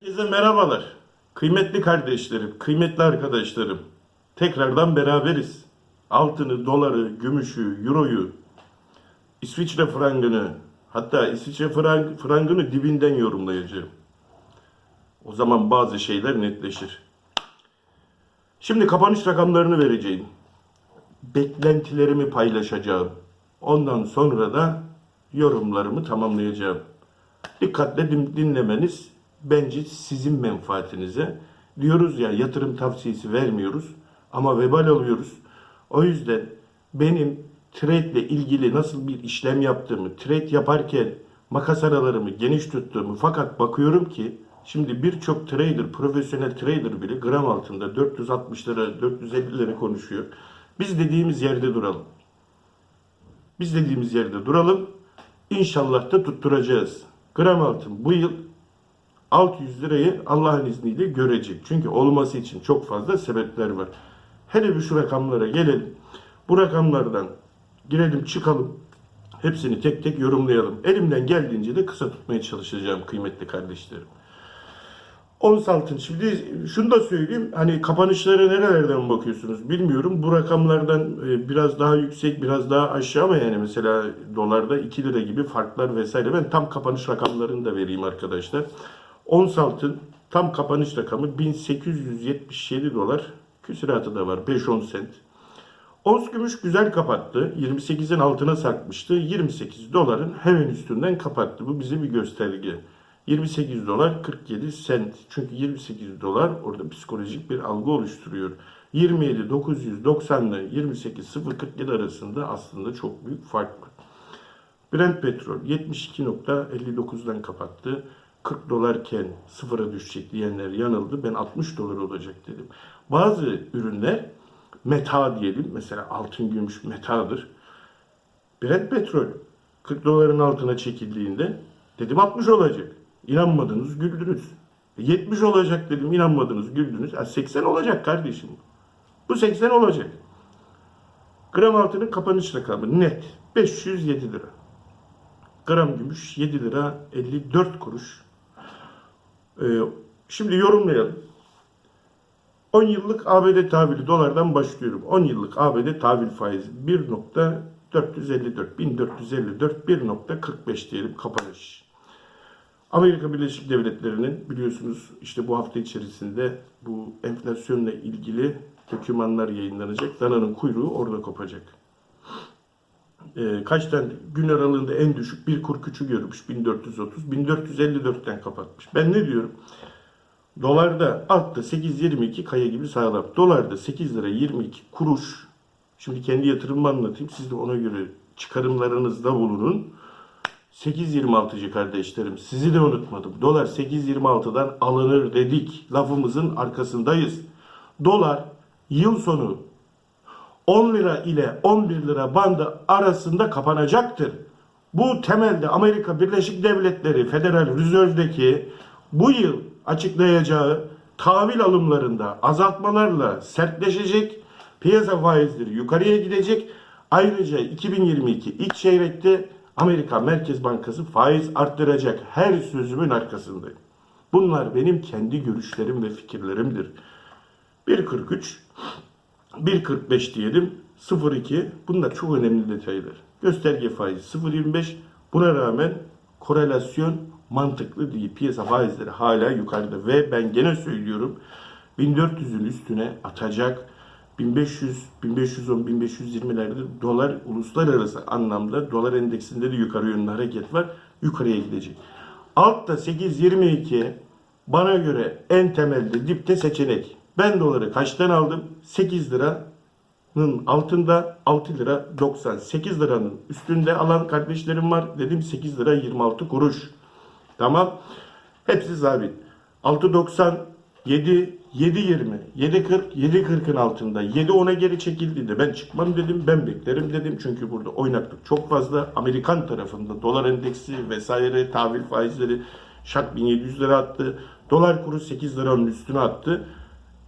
Herkese merhabalar. Kıymetli kardeşlerim, kıymetli arkadaşlarım. Tekrardan beraberiz. Altını, doları, gümüşü, euroyu, İsviçre frangını, hatta İsviçre frang- frangını dibinden yorumlayacağım. O zaman bazı şeyler netleşir. Şimdi kapanış rakamlarını vereceğim. Beklentilerimi paylaşacağım. Ondan sonra da yorumlarımı tamamlayacağım. Dikkatle din- dinlemeniz bence sizin menfaatinize. Diyoruz ya yatırım tavsiyesi vermiyoruz ama vebal alıyoruz. O yüzden benim trade ile ilgili nasıl bir işlem yaptığımı, trade yaparken makas aralarımı geniş tuttuğumu fakat bakıyorum ki şimdi birçok trader, profesyonel trader bile gram altında 460 lira, 450 lira konuşuyor. Biz dediğimiz yerde duralım. Biz dediğimiz yerde duralım. İnşallah da tutturacağız. Gram altın bu yıl 600 lirayı Allah'ın izniyle görecek. Çünkü olması için çok fazla sebepler var. Hele bir şu rakamlara gelelim. Bu rakamlardan girelim çıkalım. Hepsini tek tek yorumlayalım. Elimden geldiğince de kısa tutmaya çalışacağım kıymetli kardeşlerim. Ons altın. Şimdi şunu da söyleyeyim. Hani kapanışlara nerelerden bakıyorsunuz bilmiyorum. Bu rakamlardan e, biraz daha yüksek, biraz daha aşağı ama yani mesela dolarda 2 lira gibi farklar vesaire. Ben tam kapanış rakamlarını da vereyim arkadaşlar. Ons altın tam kapanış rakamı 1877 dolar. Küsuratı da var 5-10 sent. Ons gümüş güzel kapattı. 28'in altına sarkmıştı. 28 doların hemen üstünden kapattı. Bu bize bir gösterge. 28 dolar 47 sent. Çünkü 28 dolar orada psikolojik bir algı oluşturuyor. 27 990 ile 28 047 arasında aslında çok büyük fark var. Brent petrol 72.59'dan kapattı. 40 dolarken sıfıra düşecek diyenler yanıldı. Ben 60 dolar olacak dedim. Bazı ürünler meta diyelim. Mesela altın gümüş metadır. Brent petrol 40 doların altına çekildiğinde dedim 60 olacak. İnanmadınız güldünüz. 70 olacak dedim inanmadınız güldünüz. Ya 80 olacak kardeşim. Bu 80 olacak. Gram altının kapanış rakamı net 507 lira. Gram gümüş 7 lira 54 kuruş. Ee, şimdi yorumlayalım. 10 yıllık ABD tahvili dolardan başlıyorum. 10 yıllık ABD tahvil faizi 1.454 1454 1.45 diyelim kapanış. Amerika Birleşik Devletleri'nin biliyorsunuz işte bu hafta içerisinde bu enflasyonla ilgili dokümanlar yayınlanacak. Dananın kuyruğu orada kopacak. Ee, kaç tane gün aralığında en düşük bir kur küçü görmüş 1430 1454'ten kapatmış. Ben ne diyorum? Dolarda altta 8.22 kaya gibi sağlam. Dolarda 8 lira 22 kuruş. Şimdi kendi yatırımımı anlatayım. Siz de ona göre çıkarımlarınızda bulunun. 8.26'cı kardeşlerim. Sizi de unutmadım. Dolar 8.26'dan alınır dedik. Lafımızın arkasındayız. Dolar yıl sonu 10 lira ile 11 lira bandı arasında kapanacaktır. Bu temelde Amerika Birleşik Devletleri Federal Reserve'deki bu yıl açıklayacağı tahvil alımlarında azaltmalarla sertleşecek. Piyasa faizleri yukarıya gidecek. Ayrıca 2022 ilk çeyrekte Amerika Merkez Bankası faiz arttıracak. Her sözümün arkasındayım. Bunlar benim kendi görüşlerim ve fikirlerimdir. 1.43 1.45 diyelim 0.2 bunlar çok önemli detaylar. Gösterge faizi 0.25 buna rağmen korelasyon mantıklı değil. Piyasa faizleri hala yukarıda ve ben gene söylüyorum 1400'ün üstüne atacak 1500, 1510, 1520'lerde dolar uluslararası anlamda dolar endeksinde de yukarı yönlü hareket var. Yukarıya gidecek. Altta 8.22 bana göre en temelde dipte seçenek. Ben doları kaçtan aldım? 8 liranın altında 6 lira 90. 8 liranın üstünde alan kardeşlerim var. Dedim 8 lira 26 kuruş. Tamam. Hepsi sabit. 6.90, 7, 7.20, 7.40, 7.40'ın altında. 7.10'a geri çekildiğinde ben çıkmam dedim, ben beklerim dedim. Çünkü burada oynaklık çok fazla. Amerikan tarafında dolar endeksi vesaire, tahvil faizleri şak 1700 lira attı. Dolar kuru 8 liranın üstüne attı.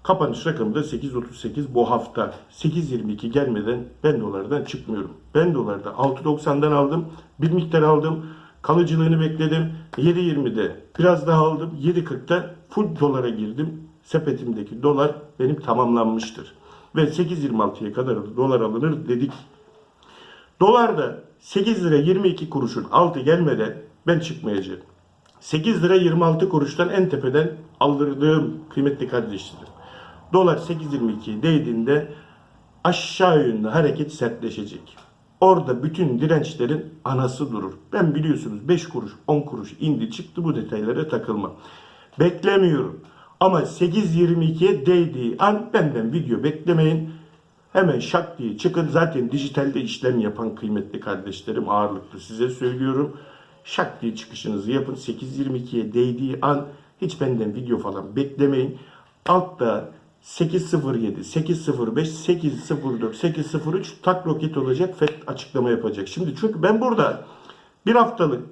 Kapanış rakamı da 8.38 bu hafta. 8.22 gelmeden ben dolardan çıkmıyorum. Ben dolarda 6.90'dan aldım. Bir miktar aldım. Kalıcılığını bekledim. 7.20'de biraz daha aldım. 7.40'da full dolara girdim. Sepetimdeki dolar benim tamamlanmıştır. Ve 8.26'ya kadar da dolar alınır dedik. Dolar da 8 lira 22 kuruşun altı gelmeden ben çıkmayacağım. 8 lira 26 kuruştan en tepeden aldırdığım kıymetli kardeşlerim. Dolar 8.22 değdiğinde aşağı yönlü hareket sertleşecek. Orada bütün dirençlerin anası durur. Ben biliyorsunuz 5 kuruş 10 kuruş indi çıktı bu detaylara takılma. Beklemiyorum. Ama 8.22'ye değdiği an benden video beklemeyin. Hemen şak diye çıkın. Zaten dijitalde işlem yapan kıymetli kardeşlerim ağırlıklı size söylüyorum. Şak diye çıkışınızı yapın. 8.22'ye değdiği an hiç benden video falan beklemeyin. Altta 807, 805, 804, 803 tak roket olacak. FED açıklama yapacak. Şimdi çünkü ben burada bir haftalık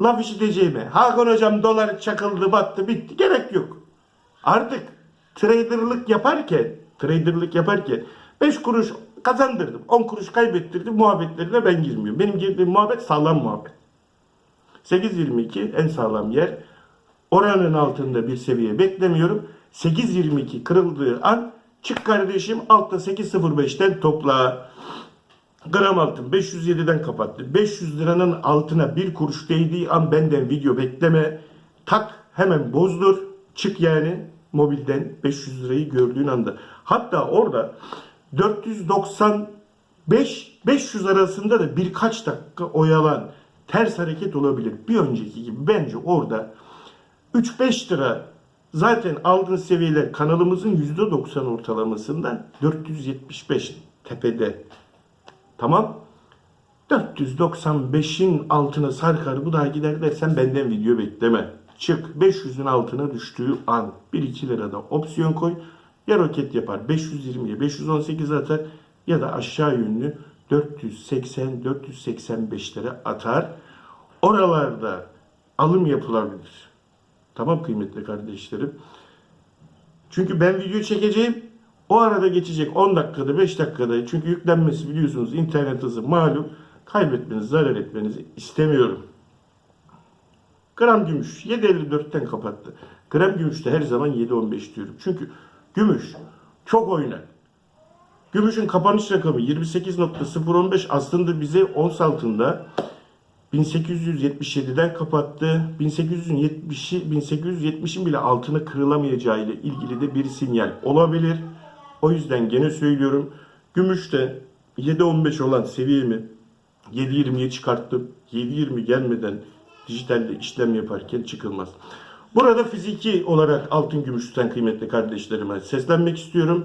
laf işiteceğime Hakan hocam dolar çakıldı battı bitti gerek yok. Artık traderlık yaparken traderlık yaparken 5 kuruş kazandırdım 10 kuruş kaybettirdim muhabbetlerine ben girmiyorum. Benim girdiğim muhabbet sağlam muhabbet. 8.22 en sağlam yer. Oranın altında bir seviye beklemiyorum. 8.22 kırıldığı an çık kardeşim altta 8.05'ten topla. Gram altın 507'den kapattı. 500 liranın altına bir kuruş değdiği an benden video bekleme. Tak hemen bozdur. Çık yani mobilden 500 lirayı gördüğün anda. Hatta orada 495 500 arasında da birkaç dakika oyalan ters hareket olabilir. Bir önceki gibi bence orada 3-5 lira zaten aldığın seviyeler kanalımızın %90 ortalamasında 475 tepede. Tamam. 495'in altına sarkar bu daha gider dersen benden video bekleme. Çık 500'ün altına düştüğü an 1-2 lirada opsiyon koy. Ya roket yapar 520'ye 518 atar ya da aşağı yönlü 480-485'lere atar. Oralarda alım yapılabilir. Tamam kıymetli kardeşlerim. Çünkü ben video çekeceğim. O arada geçecek 10 dakikada 5 dakikada çünkü yüklenmesi biliyorsunuz internet hızı malum kaybetmenizi zarar etmenizi istemiyorum. Gram gümüş 7.54'ten kapattı. Gram gümüşte her zaman 7.15 diyorum. Çünkü gümüş çok oynar. Gümüşün kapanış rakamı 28.015 aslında bize ons altında 1877'den kapattı. 1870'i 1870'in bile altına kırılamayacağı ile ilgili de bir sinyal olabilir. O yüzden gene söylüyorum. Gümüşte 7.15 olan seviyemi 7.20'ye çıkarttım. 7.20 gelmeden dijitalde işlem yaparken çıkılmaz. Burada fiziki olarak altın gümüş tutan kıymetli kardeşlerime seslenmek istiyorum.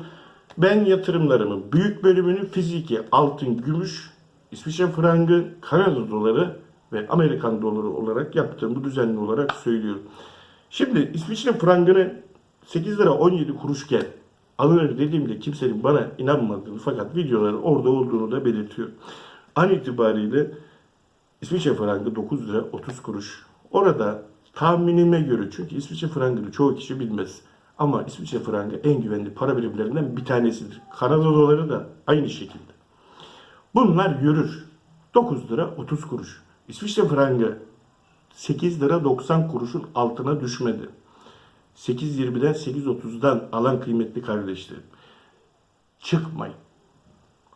Ben yatırımlarımın büyük bölümünü fiziki altın, gümüş, İsviçre frangı, Kanada doları ve Amerikan doları olarak yaptığımı düzenli olarak söylüyorum. Şimdi İsviçre frangını 8 lira 17 kuruşken alınır dediğimde kimsenin bana inanmadığını fakat videoların orada olduğunu da belirtiyorum. An itibariyle İsviçre frangı 9 lira 30 kuruş. Orada tahminime göre çünkü İsviçre frangını çoğu kişi bilmez. Ama İsviçre frangı en güvenli para birimlerinden bir tanesidir. Kanada doları da aynı şekilde. Bunlar yürür. 9 lira 30 kuruş. İsviçre frangı 8 lira 90 kuruşun altına düşmedi. 8.20'den 8.30'dan alan kıymetli kardeşlerim. Çıkmayın.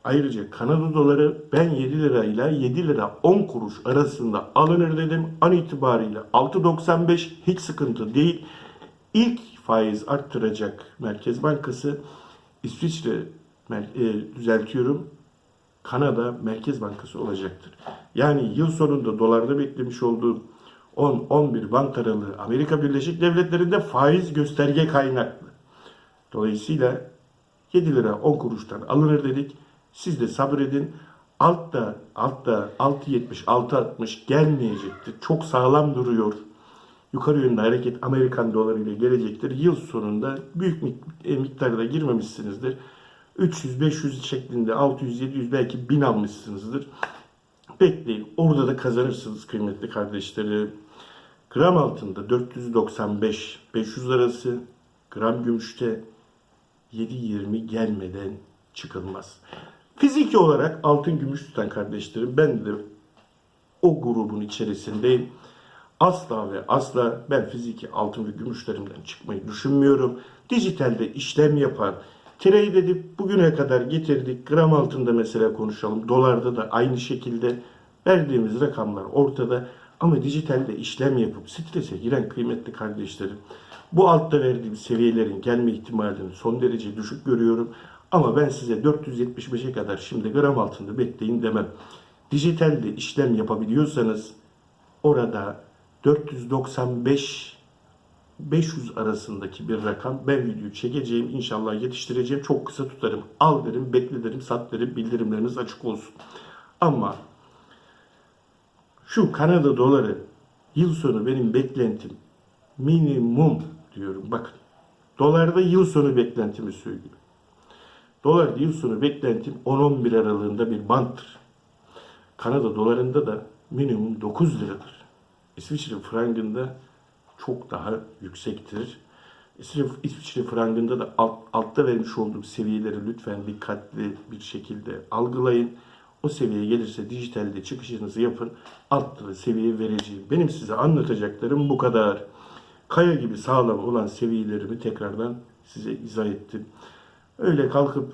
Ayrıca Kanada doları ben 7 lirayla 7 lira 10 kuruş arasında alınır dedim. An itibariyle 6.95 hiç sıkıntı değil. İlk faiz arttıracak Merkez Bankası İsviçre e, düzeltiyorum Kanada Merkez Bankası olacaktır. Yani yıl sonunda dolarda beklemiş olduğum 10-11 bank aralığı Amerika Birleşik Devletleri'nde faiz gösterge kaynaklı. Dolayısıyla 7 lira 10 kuruştan alınır dedik. Siz de sabredin. Altta altta 6.70 6.60 gelmeyecektir. Çok sağlam duruyor. Yukarı yönlü hareket Amerikan doları ile gelecektir. Yıl sonunda büyük miktarda girmemişsinizdir. 300-500 şeklinde 600-700 belki 1000 almışsınızdır. Bekleyin. Orada da kazanırsınız kıymetli kardeşlerim. Gram altında 495 500 arası, gram gümüşte 7.20 gelmeden çıkılmaz. Fiziki olarak altın gümüş tutan kardeşlerim ben de o grubun içerisindeyim. Asla ve asla ben fiziki altın ve gümüşlerimden çıkmayı düşünmüyorum. Dijitalde işlem yapar. Trade edip bugüne kadar getirdik. Gram altında mesela konuşalım. Dolarda da aynı şekilde verdiğimiz rakamlar ortada. Ama dijitalde işlem yapıp strese giren kıymetli kardeşlerim. Bu altta verdiğim seviyelerin gelme ihtimalini son derece düşük görüyorum. Ama ben size 475'e kadar şimdi gram altında bekleyin demem. Dijitalde işlem yapabiliyorsanız orada 495 500 arasındaki bir rakam. Ben videoyu çekeceğim. inşallah yetiştireceğim. Çok kısa tutarım. Al derim, bekle derim, sat derim. Bildirimleriniz açık olsun. Ama şu Kanada doları yıl sonu benim beklentim minimum diyorum. Bakın. Dolarda yıl sonu beklentimi söylüyorum. Dolar yıl sonu beklentim 10-11 aralığında bir banttır. Kanada dolarında da minimum 9 liradır. İsviçre frangında çok daha yüksektir. İsviçre, frangında da alt, altta vermiş olduğum seviyeleri lütfen dikkatli bir şekilde algılayın. O seviyeye gelirse dijitalde çıkışınızı yapın. Altta seviye vereceğim. Benim size anlatacaklarım bu kadar. Kaya gibi sağlam olan seviyelerimi tekrardan size izah ettim. Öyle kalkıp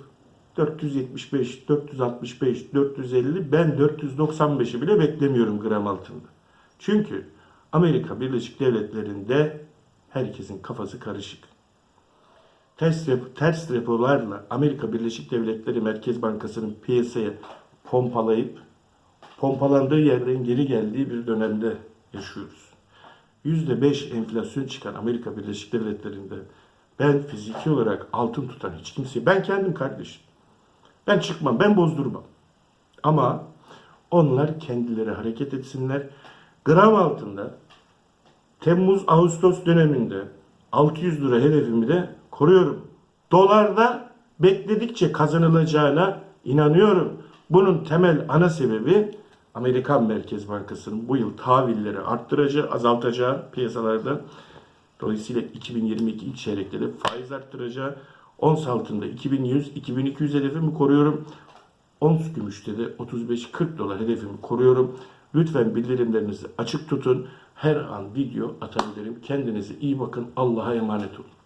475, 465, 450 ben 495'i bile beklemiyorum gram altında. Çünkü Amerika Birleşik Devletleri'nde herkesin kafası karışık. Ters, rep- ters repolarla Amerika Birleşik Devletleri Merkez Bankası'nın piyasaya pompalayıp pompalandığı yerden geri geldiği bir dönemde yaşıyoruz. %5 enflasyon çıkan Amerika Birleşik Devletleri'nde ben fiziki olarak altın tutan hiç kimseyi, ben kendim kardeşim. Ben çıkmam, ben bozdurmam. Ama onlar kendileri hareket etsinler. Gram altında Temmuz-Ağustos döneminde 600 lira hedefimi de koruyorum. Dolarda bekledikçe kazanılacağına inanıyorum. Bunun temel ana sebebi Amerikan Merkez Bankası'nın bu yıl tahvilleri arttıracağı, azaltacağı piyasalarda. Dolayısıyla 2022 ilk çeyrekte de faiz arttıracağı. Ons altında 2100-2200 hedefimi koruyorum. Ons gümüşte de 35-40 dolar hedefimi koruyorum. Lütfen bildirimlerinizi açık tutun. Her an video atabilirim. Kendinize iyi bakın. Allah'a emanet olun.